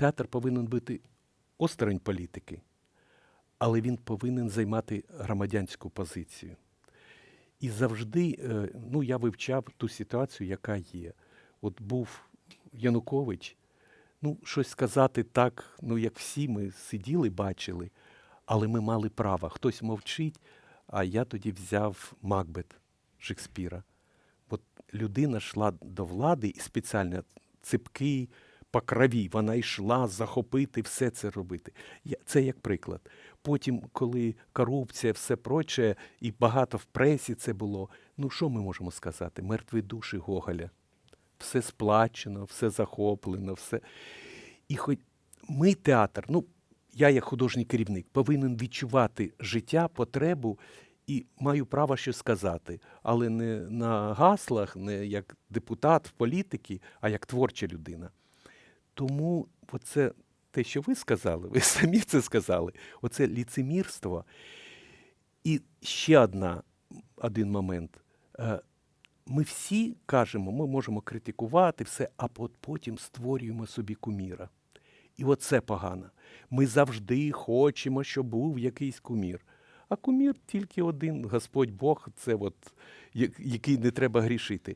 театр повинен бути осторонь політики, але він повинен займати громадянську позицію. І завжди, е, ну, я вивчав ту ситуацію, яка є. От був Янукович, ну, щось сказати так, ну, як всі ми сиділи, бачили, але ми мали право. Хтось мовчить, а я тоді взяв Макбет Шекспіра. От людина йшла до влади і спеціально ципки по крові, вона йшла захопити, все це робити. Це як приклад. Потім, коли корупція, все проче, і багато в пресі це було, ну що ми можемо сказати? Мертві душі Гоголя. Все сплачено, все захоплено, все. І хоч ми театр, ну, я як художній керівник, повинен відчувати життя, потребу і маю право щось сказати, але не на гаслах, не як депутат в політики, а як творча людина. Тому оце те, що ви сказали, ви самі це сказали, оце ліцемірство. І ще одна, один момент. Е, Ми всі кажемо, ми можемо критикувати все, а потім створюємо собі куміра. І оце погано. Ми завжди хочемо, щоб був якийсь кумір. А кумір тільки один, Господь Бог, це от, який не треба грішити.